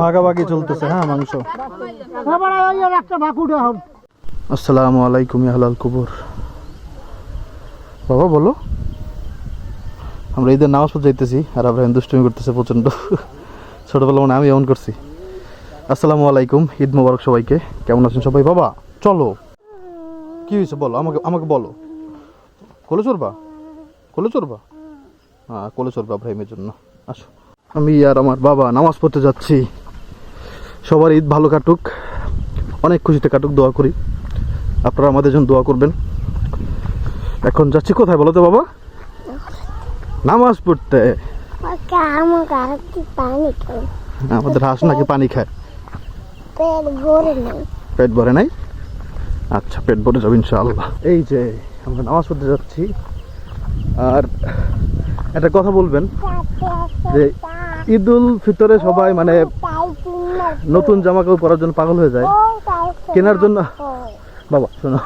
ভাগাভাগি চলতেছে হ্যাঁ মাংস। আসসালামু আলাইকুম হালাল কুবুর। বাবা, বলো। আমরা ঈদের নামাজ পড়তে যাইতেছি, আর আমরা দুষ্টুমি করতেছে প্রচণ্ড। ছোটবেলা মানে আমি এমন করছি। আসসালামু আলাইকুম, ঈদ মোবারক সবাইকে। কেমন আছেন সবাই? বাবা, চলো। কি হয়েছে বলো, আমাকে আমাকে বলো। কোলে চড়বা? কোলে চড়বা? হ্যাঁ কোলে চড়বা ইব্রাহিমের জন্য। আসো। আমি আর আমার বাবা নামাজ পড়তে যাচ্ছি। সবার ঈদ ভালো কাটুক। অনেক খুশিতে কাটুক দোয়া করি। আপনারা আমাদের জন্য দোয়া করবেন। এখন যাচ্ছি কোথায় বলো তো বাবা? নামাজ পড়তে। আমাদের হাঁস নাকি পানি খায়। পেট ভরে পেট ভরে নাই? আচ্ছা পেট ভরে যাবে ইনশাআল্লাহ। এই যে আমরা নামাজ পড়তে যাচ্ছি। আর একটা কথা বলবেন? যে ঈদ উল ফিতরে সবাই মানে নতুন জামা কাপড় পরার জন্য পাগল হয়ে যায়। কেনার জন্য বাবা শোনো।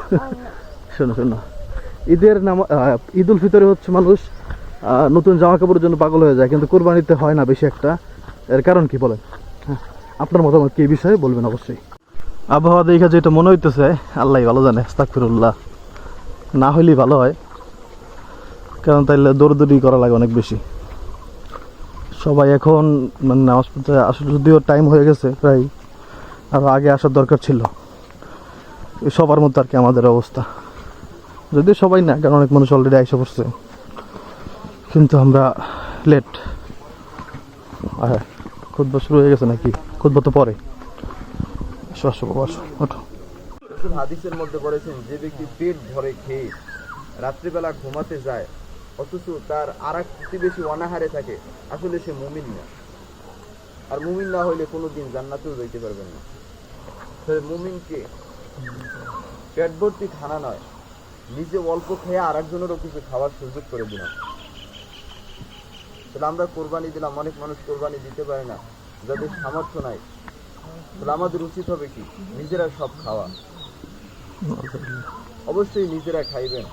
শোনো শোনো। ঈদের নাম আহ, ঈদ উল ফিতরে হচ্ছে মানুষ নতুন জামা কাপড়ের জন্য পাগল হয়ে যায় কিন্তু কোরবানিতে হয় না বেশি একটা। এর কারণ কি বলেন? হ্যাঁ, আপনার মতামত কি বিষয়ে বলবেন অবশ্যই। আবহাওয়া দেখে যেটা মনে হইতেছে আল্লাহ ভালো জানে আস্তাকফিরুল্লাহ না হইলেই ভালো হয়। কারণ তাইলে দৌড়দৌড়ি করা লাগে অনেক বেশি। সবাই এখন মানে নামাজ পড়তে, আসলে যদিও টাইম হয়ে গেছে প্রায় আরও আগে আসার দরকার ছিল। সবার মধ্যে আর কি আমাদের অবস্থা। যদিও সবাই না, কারণ অনেক মানুষ অলরেডি আইসা পড়ছে। কিন্তু আমরা লেট হ্যাঁ খুদবা শুরু হয়ে গেছে নাকি? খুদবা তো পরে। হাদিসের মধ্যে বলেছেন, যে ব্যক্তি পেট ভরে খেয়ে রাত্রিবেলা ঘুমাতে যায় অথচ তার আর এক প্রতিবেশী অনাহারে থাকে। আসলে সে মুমিন না। আর মুমিন না হইলে কোনোদিন জান্নাতেও যাইতে পারবেন না। মুমিনকে পেট ভর্তি খানা নয়, নিজে অল্প খেয়ে আর একজনেরও কিছু খাওয়ার সুযোগ করে দিলাম তাহলে আমরা কোরবানি দিলাম, অনেক মানুষ কোরবানি দিতে পারে না, যাদের সামর্থ্য নাই। তাহলে আমাদের উচিত হবে কি? নিজেরা সব খাওয়া। অবশ্যই নিজেরা খাইবেন।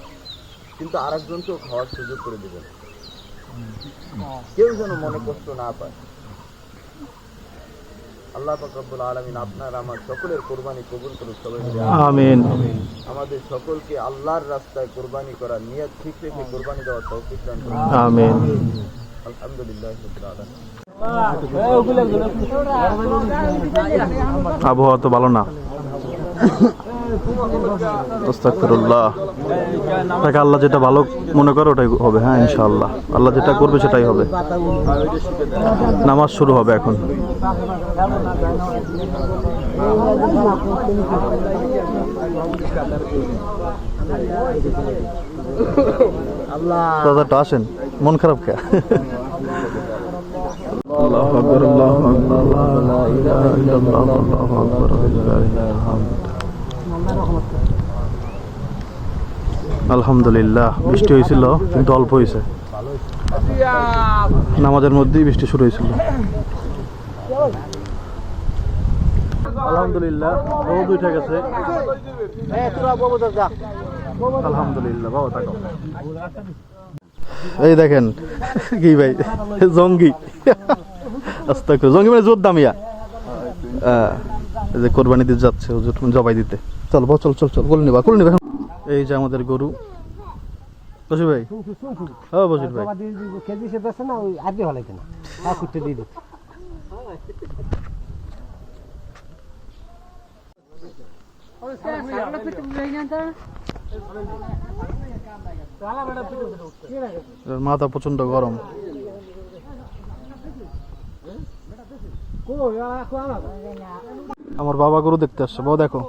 কিন্তু আরেকজনকেও খাওয়ার সুযোগ করে দেবেন। কেউ যেন মনে কষ্ট না পায়। আল্লাহ পাক রব্বুল আলামিন আপনার আমার সকলের কোরবানি কবুল করুক সবাই আমিন। আমাদের সকলকে আল্লাহর রাস্তায় কোরবানি করার নিয়ত ঠিক রেখে কোরবানি দেওয়ার তৌফিক দান করুন। আমিন। আলহামদুলিল্লাহ আবহাওয়া তো ভালো না। তাকে আল্লাহ যেটা ভালো মনে করে ওটাই হবে হ্যাঁ ইনশাআল্লাহ আল্লাহ যেটা করবে সেটাই হবে নামাজ শুরু হবে এখন দাদাটা আসেন মন খারাপ কে আল্লাহু হামদ আলহামদুলিল্লাহ, বৃষ্টি হয়েছিল, কিন্তু অল্প হয়েছে। নামাজের মধ্যেই বৃষ্টি শুরু হয়েছিল। আলহামদুলিল্লাহ, রোদ উঠে গেছে। আলহামদুলিল্লাহ বাবা তাকাও এই দেখেন, কি ভাই, জঙ্গি। আস্তে জঙ্গি মানে জোর দামিয়া যে কোরবানি দিতে যাচ্ছে জবাই দিতে। চল চল চল চল, কোলে নিবা কোলে নিবা। এই যে আমাদের গরু। বসির ভাই? বসির ভাই। কেজি সে বেছে না ওই আগে হলে কেনা। আর কুটতে দিয়ে দিচ্ছে। মাথা প্রচণ্ড গরম। আমার বাবা গরু দেখতে আসছে বাবা দেখো।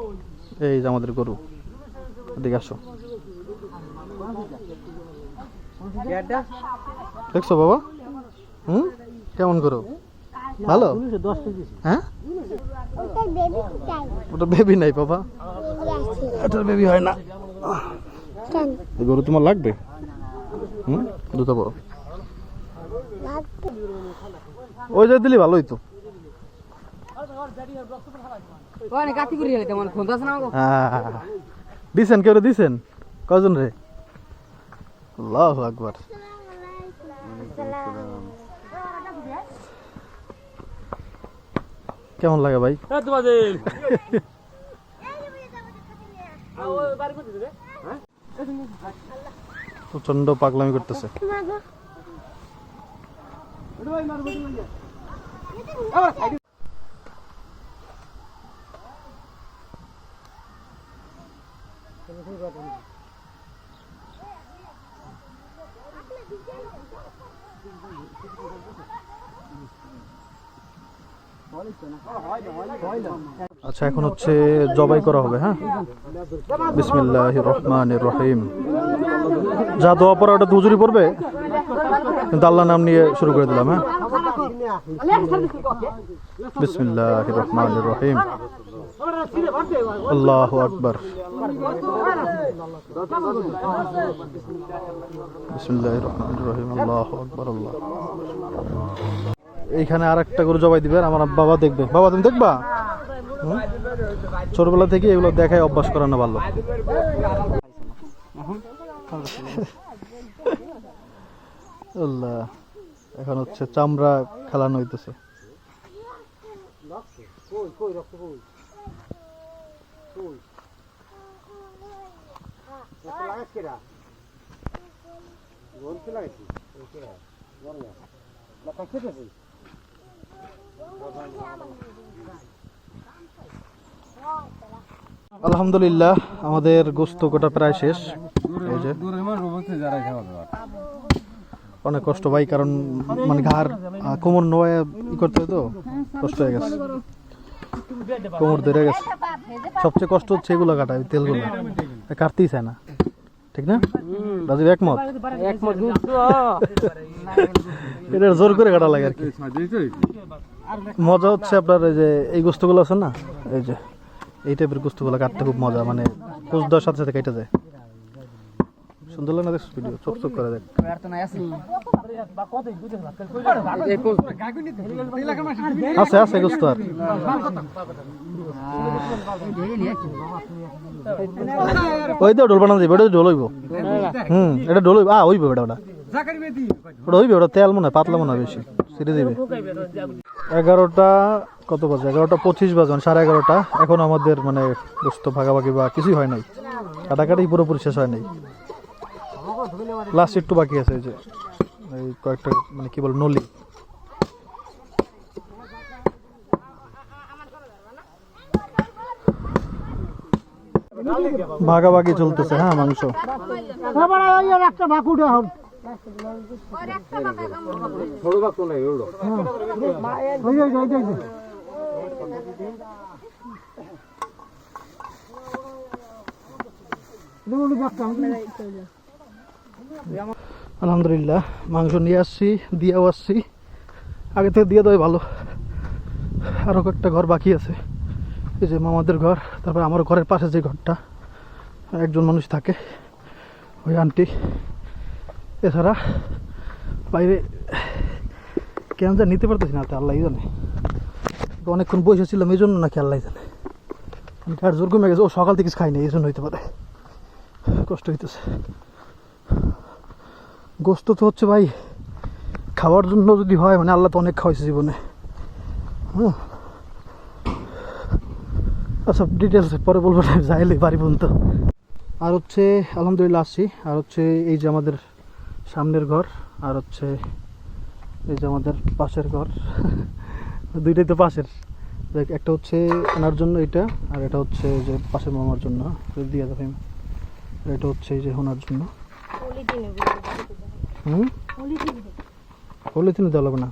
এই যে আমাদের গরু। এদিকে আসো। দেখছ বাবা? হুম? কেমন গরু ভালো? হ্যাঁ? ওটা বেবি নাই বাবা। এটার বেবি হয় না। গরু তোমার লাগবে? হুম? দুটো বড়। ওই যে দিলি ভালোই তো। কাটি করে গেলে তেমন ফোন আছে না হ্যাঁ। দিছেন কেউ দিছেন? কজন রে? আল্লাহু আকবার। কেমন লাগে ভাই? প্রচণ্ড পাগলামি করতেছে। আচ্ছা এখন হচ্ছে জবাই করা হবে হ্যাঁ? বিসমিল্লাহ রহমান রহিম। যা দোয়া পড়া, ওটা দুজুরি পড়বে? কিন্তু আল্লাহ নাম নিয়ে শুরু করে দিলাম হ্যাঁ? বিসমিল্লাহ রহমান রহিম। আল্লাহ আকবর। বিসমিল্লাহ রহমান রহিম, আল্লাহ আকবর, আল্লাহ এইখানে আর একটা গরু জবাই দিবে আর আমার বাবা দেখবে। বাবা, তুমি দেখবা? ছোটবেলা থেকে এগুলো দেখায় অভ্যাস করানো ভালো। আল্লাহ, এখন হচ্ছে চামড়া খেলানো হইতেছে। লাগাইছি আলহামদুলিল্লাহ, আমাদের গোস্ত কোটা প্রায় শেষ। অনেক কষ্ট ভাই, কারণ মানে ঘাড় কোমর নয় ই করতে হয় তো, কষ্ট হয়ে গেছে। কোমর ধরে গেছে। সবচেয়ে কষ্ট হচ্ছে এগুলো কাটা তেলগুলো। কাটতেই চায় না। ঠিক না? রাজীব একমত? একমত এটা জোর করে কাটা লাগে আর কি। মজা হচ্ছে আপনার এই যে এই গোস্তগুলো আছে না? এই যে এই টাইপের গোস্তগুলো কাটতে খুব মজা মানে কোচ দেওয়ার সাথে সাথে কেটে যায়। সুন্দর লাগে ভিডিও চোখ চোখ করে দেখ। আছে আছে গোস্ত আর। ওই তো ঢোল বানানো যাবে ওটা ঢোল হইব। হুম, এটা ঢোল হইব। আ হইব, এটা ওটা। ওটা হইবে ওটা তেল মনে হয়, পাতলা মনে হয় বেশি। ছিটে দিবে। এগারোটা, কত বাজে? এগারোটা পঁচিশ বাজে, সাড়ে এগারোটা। এখন আমাদের মানে গোস্ত ভাগাভাগি বা কিছুই হয় নাই। কাটাকাটি পুরোপুরি শেষ হয় নাই। লাস্ট একটু বাকি আছে, এই যে, এই কয়েকটা মানে কি বল, নলি। ভাগাভাগি চলতেছে হ্যাঁ মাংস। একটা আলহামদুলিল্লাহ, মাংস নিয়ে আসছি, দিয়েও আসছি। আগে থেকে দিয়ে দেওয়াই ভালো। আরও কয়েকটা ঘর বাকি আছে। এই যে মামাদের ঘর, তারপরে আমার ঘরের পাশে যে ঘরটা, একজন মানুষ থাকে, ওই আন্টি। এছাড়া বাইরে কেন যা নিতে পারতেছি না আল্লাহ জানে। অনেকক্ষণ বসেছিলাম এই জন্য নাকি আল্লাহ জানে। আর জোর কমে গেছে, ও সকাল থেকে খাইনি এই জন্য হইতে পারে। কষ্ট হইতেছে। গোস্ত তো হচ্ছে ভাই খাওয়ার জন্য যদি হয় মানে আল্লাহ তো অনেক খাওয়াইছে জীবনে। হ্যাঁ আচ্ছা ডিটেলস পরে বলব যাইলে বাড়ি পর্যন্ত আর হচ্ছে, আলহামদুলিল্লাহ আসছি। আর হচ্ছে, এই যে আমাদের সামনের ঘর, আর হচ্ছে এই যে আমাদের পাশের ঘর। দুইটাই তো পাশের। দেখ, একটা হচ্ছে ওনার জন্য এটা আর এটা হচ্ছে যে পাশের মামার জন্য। দিয়ে দেবেন এটা হচ্ছে এই যে ওনার জন্য। হুম? পলিথিন দেওয়া লাগবে না।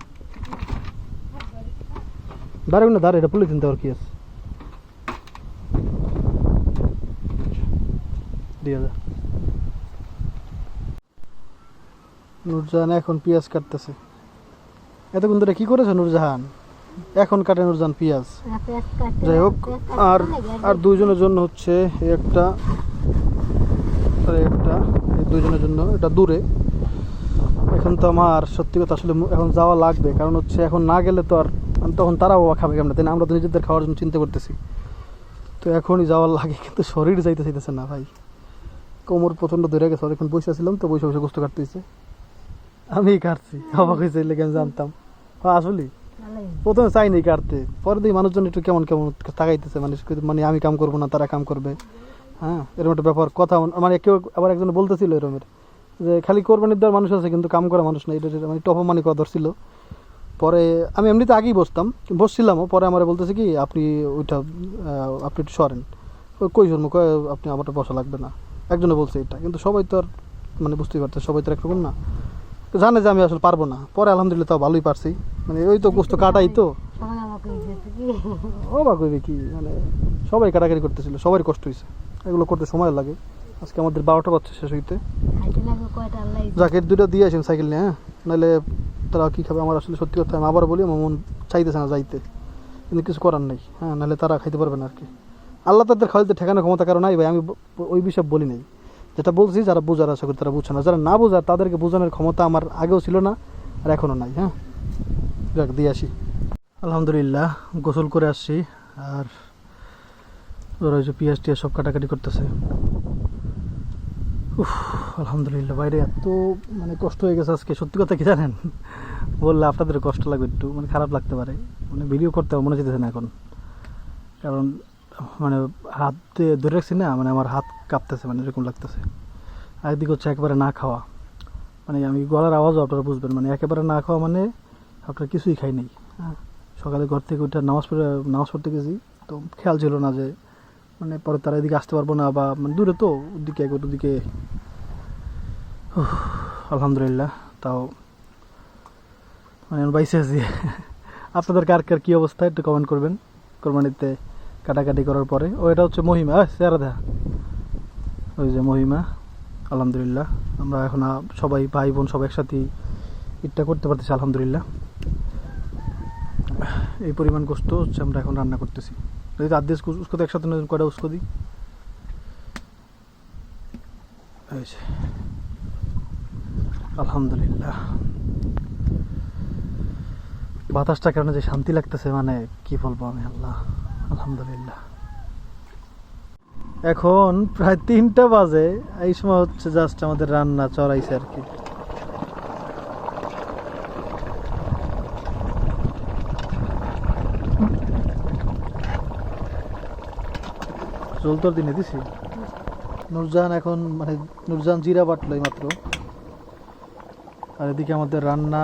দাঁড়াবে না দাঁড়া এটা পলিথিন দেওয়ার কি আছে? দিয়ে এখন পেঁয়াজ কাটতেছে। এতক্ষণ ধরে কি করেছে নুরজাহান? এখন কাটে নুরজাহান পেঁয়াজ। যাই হোক, আর আর দুইজনের জন্য হচ্ছে একটা একটা, এই দুইজনের জন্য, এটা দূরে। এখন তো আমার সত্যি কথা আসলে এখন যাওয়া লাগবে। কারণ হচ্ছে এখন না গেলে তো আর তখন তারাও খাবে কেমন? তাই না? আমরা তো নিজেদের খাওয়ার জন্য চিন্তা করতেছি। তো এখনই যাওয়ার লাগে, কিন্তু শরীর যাইতে চাইতেছে না ভাই। কোমর প্রচণ্ড ধরে গেছে, অনেকক্ষণ বসে ছিলাম তো বসে বসে গোস্ত কাটতেছে। আমি কাটছি, অবাক হয়েছে লেগে আমি জানতাম। আসলি প্রথমে চাইনি কাটতে পরে দিই মানুষজন একটু কেমন কেমন তাকাইতেছে মানে মানে আমি কাম করব না, তারা কাম করবে। হ্যাঁ এরকম একটা ব্যাপার, কথা মানে কেউ আবার একজন বলতেছিল এরকমের যে খালি কোরবানির দেওয়ার মানুষ আছে কিন্তু কাম করা মানুষ না এটা মানে টপমানি করা ধরছিল পরে আমি এমনিতে আগেই বসতাম বসছিলামও পরে আমার বলতেছে কি আপনি ওইটা আপনি একটু সরেন। কই, কই সরমু কয় আপনি আমার বসা লাগবে না। একজনে বলছে এটা কিন্তু সবাই তো আর মানে বুঝতেই পারছে সবাই তো আর একরকম না। জানে যে আমি আসলে পারব না। পরে আলহামদুলিল্লাহ তাও ভালোই পারছি। মানে ওই তো গোস্ত কাটাই তো। সবাই আমাকে দিয়েছে কি কি মানে সবাই কাটাকাটি করতেছিল সবারই কষ্ট হয়েছে এগুলো করতে সময় লাগে। আজকে আমাদের বারোটা বাচ্চা শেষ হইতে। জ্যাকেট দুটো দিয়ে আসেন সাইকেল নিয়ে হ্যাঁ? নাহলে তারা কী খাবে? আমার আসলে সত্যি কথা আমি আবার বলি, আমার মন চাইতেছে না যাইতে। কিন্তু কিছু করার নেই হ্যাঁ? নাহলে তারা খাইতে পারবে না আর কি আল্লাহ তাদের খাইতে ঠেকানোর ক্ষমতা কারণ নাই ভাই, আমি ওই বিষয়ে বলি নাই। যেটা বলছি, যারা বোঝার আশা করি তারা বুঝছে না। যারা না বোঝার, তাদেরকে বোঝানোর ক্ষমতা আমার আগেও ছিল না, আর এখনও নাই হ্যাঁ? যাক, দিয়ে আসি। আলহামদুলিল্লাহ, গোসল করে আসছি, আর ওরা যে পিঁয়াজ টিয়াজ সব কাটাকাটি করতেছে। উফ, আলহামদুলিল্লাহ বাইরে এত মানে কষ্ট হয়ে গেছে আজকে। সত্যি কথা কি জানেন? বললে আপনাদের কষ্ট লাগবে একটু মানে খারাপ লাগতে পারে। মানে ভিডিও করতে মনে যেতেছে না এখন। কারণ মানে হাত ধরে রাখছি না মানে আমার হাত কাঁপতেছে মানে এরকম লাগতেছে। একদিক হচ্ছে একেবারে না খাওয়া। মানে আমি গলার আওয়াজও আপনারা বুঝবেন মানে একেবারে না খাওয়া মানে আপনার কিছুই খাই নেই। হ্যাঁ সকালে ঘর থেকে উঠে নামাজ পড়ে, নামাজ পড়তে গেছি। তো খেয়াল ছিল না যে মানে পরে তারা এদিকে আসতে পারব না বা মানে দূরে তো, ওদিকে এক ওদিকে। আলহামদুলিল্লাহ, তাও। মানে বাইসে আছি। আপনাদের কার কার কী অবস্থা একটু কমেন্ট করবেন। কোরবানিতে কাটাকাটি করার পরে। ও, এটা হচ্ছে মহিমা দেখা ওই যে মহিমা, আলহামদুলিল্লাহ। আমরা এখন সবাই ভাই বোন সব একসাথেই ঈদটা করতে পারতেছি, আলহামদুলিল্লাহ। এই পরিমাণ কষ্ট হচ্ছে, আমরা এখন রান্না করতেছি। উস্কো দিই এই আলহামদুলিল্লাহ বাতাসটা কারণে যে শান্তি লাগতেছে মানে কি বলব আমি আল্লাহ আলহামদুলিল্লাহ এখন প্রায় তিনটা বাজে, এই সময় হচ্ছে জাস্ট আমাদের রান্না চড়াইছে আর কি। জল তো দিনে দিছি। নুরজাহান এখন মানে নুরজাহান জিরা বাটলো মাত্র আর এদিকে আমাদের রান্না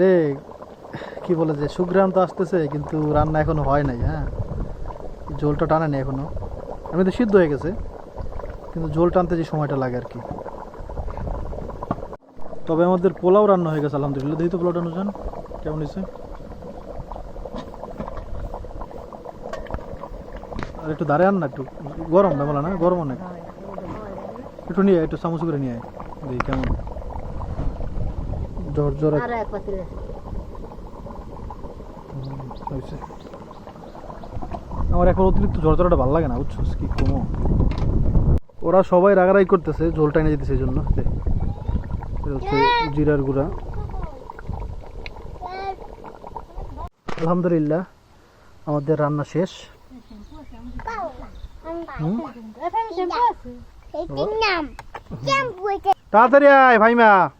রে কি বলে যে সুগ্রাম তো আসতেছে, কিন্তু রান্না এখনও হয় নাই হ্যাঁ? ঝোলটা টানে নেই এখনও। আমি তো সিদ্ধ হয়ে গেছে, কিন্তু ঝোল টানতে যে সময়টা লাগে আর কি। তবে আমাদের পোলাও রান্না হয়ে গেছে, আলহামদুলিল্লাহ। দেখি তো পোলাওটা নুরজান কেমন হয়েছে? আর একটু দাঁড়ায় আন না একটু গরম বেমলা না গরম অনেক একটু নিয়ে একটু চামচ করে নিয়ে আয়। দেখি কেমন। পাতিল। হয়েছে। আমার এখন অতিরিক্ত জ্বর জ্বরটা ভালো লাগে না বুঝছ? কি কমো। ওরা সবাই রাগারাই করতেছে ঝোলটা এনে যেতেছে এই জন্য। হচ্ছে জিরার গুঁড়া। আলহামদুলিল্লাহ আমাদের রান্না শেষ। তাড়াতাড়ি আয় ভাইমা।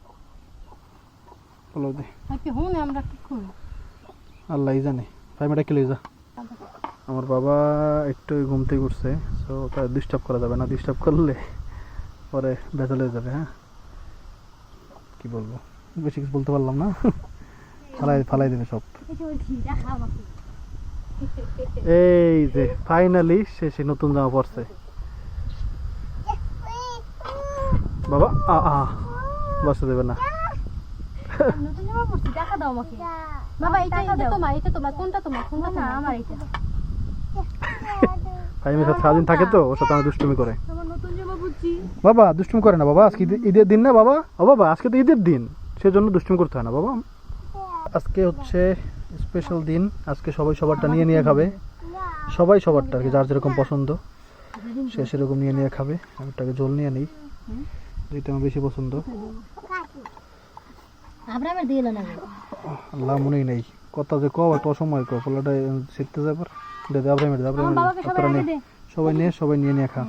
বলো দে। করি আল্লাহ জানে। ভাইমাটা কি লই যা। আমার বাবা একটু ঘুম থেকে উঠছে সো তার ডিস্টার্ব করা যাবে না। ডিস্টার্ব করলে পরে বেজাল হয়ে যাবে হ্যাঁ? কি বলব? বেশি কিছু বলতে পারলাম না। ফালাই ফালাই দেবে সব। এই যে ফাইনালি সে সে নতুন জামা পড়ছে বাবা আ আ বসতে দেবে না। নতুন জামা পরছি টাকা দাও আমাকে। বাবা এটা এটা তোমার এটা তোমার কোনটা তোমার? কোনটা না আমার এটা ফাইমের সাথে সারাদিন থাকে তো ওর সাথে আমি দুষ্টুমি করে। আমার নতুন জামা বুঝছি বাবা দুষ্টুমি করে না বাবা আজকে ঈদের দিন না বাবা? ও বাবা আজকে তো ঈদের দিন সেজন্য দুষ্টুমি করতে হয় না বাবা। আজকে হচ্ছে স্পেশাল দিন। আজকে সবাই সবারটা নিয়ে নিয়ে খাবে। সবাই সবারটা আর কি যার যেরকম পছন্দ সে সেরকম নিয়ে নিয়ে খাবে। আমি জল নিয়ে নিই। যেটা আমার বেশি পছন্দ। আল্লাহ মনেই নেই। কথা যে কও একটা অসময় কো পোলাটা শিখতে যাবে দে দে আব্রাহিম দে আব্রাহিম সবাই আপনারা নিয়ে সবাই নিয়ে সবাই নিয়ে নিয়ে খা।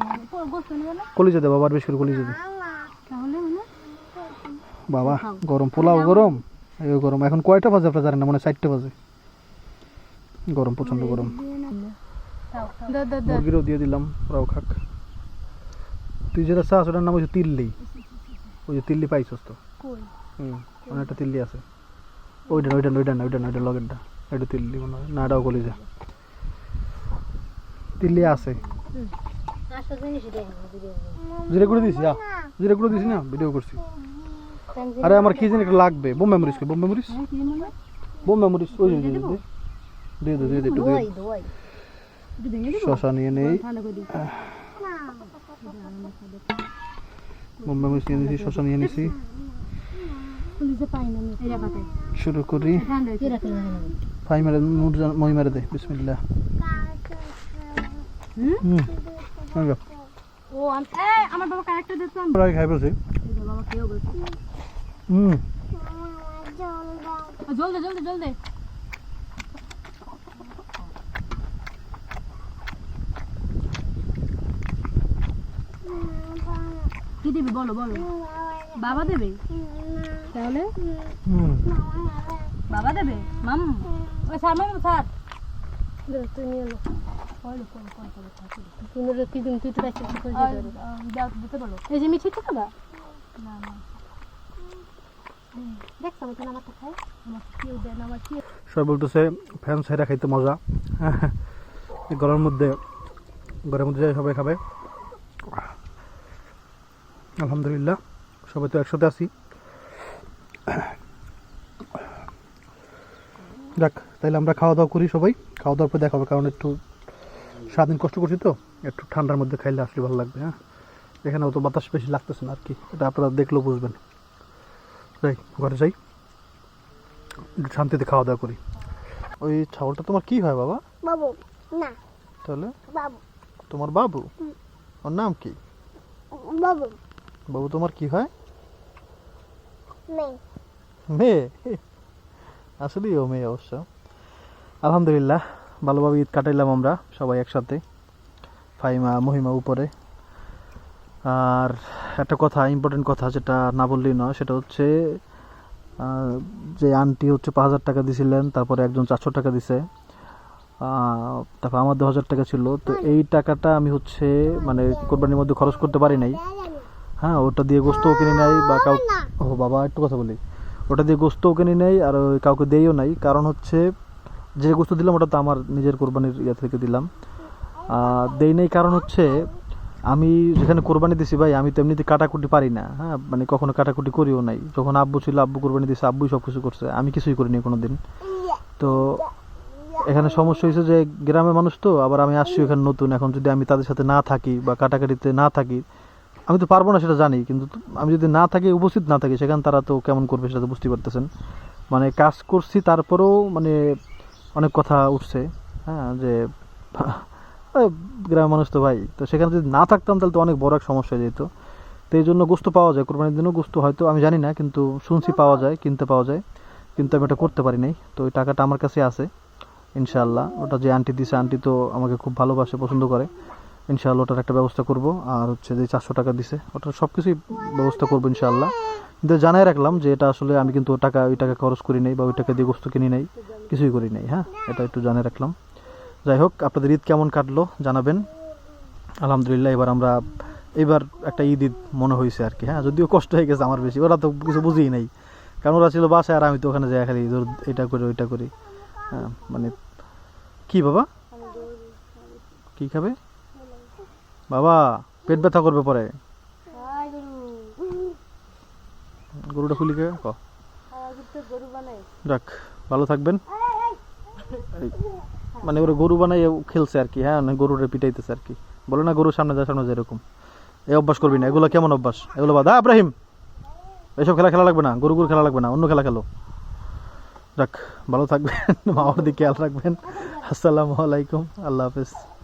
কলিজা দে বাবার বেশি করে কলিজা দে। বাবা গরম পোলাও গরম? গরম। এখন কয়টা বাজে আপনারা জানেন না? মানে চারটে বাজে। গরম প্রচণ্ড গরম। মুরগিরও দিয়ে দিলাম ওরাও খাক। তুই যেটা চাস ওটার নাম হচ্ছে তিল্লি। ওই যে তিল্লি পাইছস তো? হুম অনেকটা তিল্লি আছে। ওইটা ওইটা ওইটা না, ওইটা না, ওইটা লগেরটা। এটা তিল্লি মনে হয়। না এটাও কলিজা। তিল্লি আছে। জিরে করে দিছি জিরে করে দিছি না? ভিডিও করছি। আরে আমার কি জানি একটা লাগবে? বোম মেমোরিজ কি বোম মেমোরিজ বোম মেমোরিজ ওই যে। দিয়ে দে দিয়ে দে একটু দিয়ে শশা নিয়ে নেই। বোম মেমোরিজ নিয়ে নিয়েছি শশা নিয়ে নিয়েছি শুরু করি। ফাই মেরে মুড মই মেরে দে বিসমিল্লাহ। হুম? ও আমার বাবা কারেক্টর দিত আমি প্রায় খাই বলছি বাবা কেউ বলছে হুম। জল দে জল দে জল দে কি দিবি বলো বলো। বাবা দেবে? তাহলে? বাবা দেবে? মাম। ওই স্যার মাম স্যার। তুই নিয়ে এলো তুমি কি দিন তুই তো দিতে বলো। এই যে মিঠি তো না না না দেখছ আমি তো আমারটা খাই আমার কেউ দেন আমার কি সবাই বলতেছে, ফ্যান সাইডা খাইতে মজা। গরমের মধ্যে ঘরের মধ্যে সবাই খাবে। আলহামদুলিল্লাহ, সবাই তো একসাথে আছি। যাক, তাইলে আমরা খাওয়া দাওয়া করি সবাই। খাওয়া দাওয়ার পর দেখাবো, কারণ একটু সারাদিন কষ্ট করছি তো, একটু ঠান্ডার মধ্যে খাইলে আসলে ভালো লাগবে হ্যাঁ। এখানে অত বাতাস বেশি লাগতেছে না আর কি, এটা আপনারা দেখলেও বুঝবেন। যাই ঘরে যাই। শান্তিতে খাওয়া দাওয়া করি। ওই ছাগলটা তোমার কি হয় বাবা? বাবু না। তাহলে? বাবু। তোমার বাবু? ওর নাম কি? বাবু। বাবু তোমার কি হয়? মেয়ে। মেয়ে? আসলেই ও মেয়ে অবশ্য। আলহামদুলিল্লাহ ভালোভাবে ঈদ কাটাইলাম আমরা সবাই একসাথে। ফাইমা মহিমা উপরে। আর একটা কথা ইম্পর্টেন্ট কথা যেটা না বললেই নয়, সেটা হচ্ছে যে আন্টি হচ্ছে পাঁচ হাজার টাকা দিছিলেন, তারপরে একজন চারশো টাকা দিছে। তারপর আমার দু হাজার টাকা ছিল, তো এই টাকাটা আমি হচ্ছে মানে কোরবানির মধ্যে খরচ করতে পারি নাই। হ্যাঁ ওটা দিয়ে গোস্তও কিনে নেয় বা কাউ, ও বাবা, একটু কথা বলি। ওটা দিয়ে গোস্তও কিনে নেই আর কাউকে দেইও নাই। কারণ হচ্ছে, যে গোস্ত দিলাম, ওটা তো আমার নিজের কোরবানির ইয়ে থেকে দিলাম। দেই নাই কারণ হচ্ছে আমি যেখানে কোরবানি দিছি ভাই, আমি তো এমনিতে কাটাকুটি পারি না হ্যাঁ? মানে কখনো কাটাকুটি করিও নাই। যখন আব্বু ছিল, আব্বু কোরবানি দিছে, আব্বুই সব কিছু করছে। আমি কিছুই করিনি কোনো দিন তো এখানে সমস্যা হয়েছে যে, গ্রামের মানুষ তো, আবার আমি আসছি এখানে নতুন। এখন যদি আমি তাদের সাথে না থাকি বা কাটাকাটিতে না থাকি, আমি তো পারব না সেটা জানি, কিন্তু আমি যদি না থাকি, উপস্থিত না থাকি, সেখানে তারা তো কেমন করবে সেটা তো বুঝতে পারতেছেন। মানে কাজ করছি, তারপরেও মানে অনেক কথা উঠছে হ্যাঁ? যে গ্রামের মানুষ তো ভাই। তো সেখানে যদি না থাকতাম, তাহলে তো অনেক বড় এক সমস্যা যেত। তো এই জন্য গোস্ত পাওয়া যায়। কোরবানির দিনও গোস্ত হয়তো, আমি জানি না, কিন্তু শুনছি পাওয়া যায়, কিনতে পাওয়া যায়। কিন্তু আমি এটা করতে পারি নাই। তো ওই টাকাটা আমার কাছে আছে, ইনশাআল্লাহ। ওটা যে আন্টি দিছে আন্টি তো আমাকে খুব ভালোবাসে, পছন্দ করে। ইনশাআল্লাহ ওটার একটা ব্যবস্থা করব। আর হচ্ছে যে চারশো টাকা দিছে, ওটার সব কিছুই ব্যবস্থা করব ইনশাআল্লাহ। কিন্তু জানাই রাখলাম যে এটা আসলে আমি কিন্তু টাকা, ওই টাকা খরচ করি নাই বা ওই টাকা দিয়ে গোস্ত কিনি নাই, কিছুই করি নাই হ্যাঁ? এটা একটু জানাই রাখলাম। যাই হোক আপনাদের ঈদ কেমন কাটলো জানাবেন। আলহামদুলিল্লাহ এবার আমরা এবার একটা ঈদ ঈদ মনে হয়েছে আর কি হ্যাঁ? যদিও কষ্ট হয়ে গেছে আমার বেশি ওরা তো কিছু বুঝেই নাই। কারণ ওরা ছিল বাসায় আর আমি তো ওখানে যাই খালি ধর এটা করি ওইটা করি। হ্যাঁ মানে কি বাবা? কি খাবে? বাবা পেট ব্যথা করবে পরে। গরুটা খুলি কে? যাক ভালো থাকবেন। মানে ওরা গরু বানাই খেলছে আর কি হ্যাঁ মানে গরু পিটাইতেছে আর কি। বলে না গরুর সামনে সামনে যায় এরকম। এই অভ্যাস করবি না, এগুলো কেমন অভ্যাস? এগুলো বাদ। হ্যাঁ আব্রাহিম! এসব খেলা খেলা লাগবে না, গরু গরু খেলা লাগবে না, অন্য খেলা খেলো। যাক, ভালো থাকবেন মাওয়ার দিকে খেয়াল রাখবেন। আসসালামু আলাইকুম, আল্লাহ হাফেজ।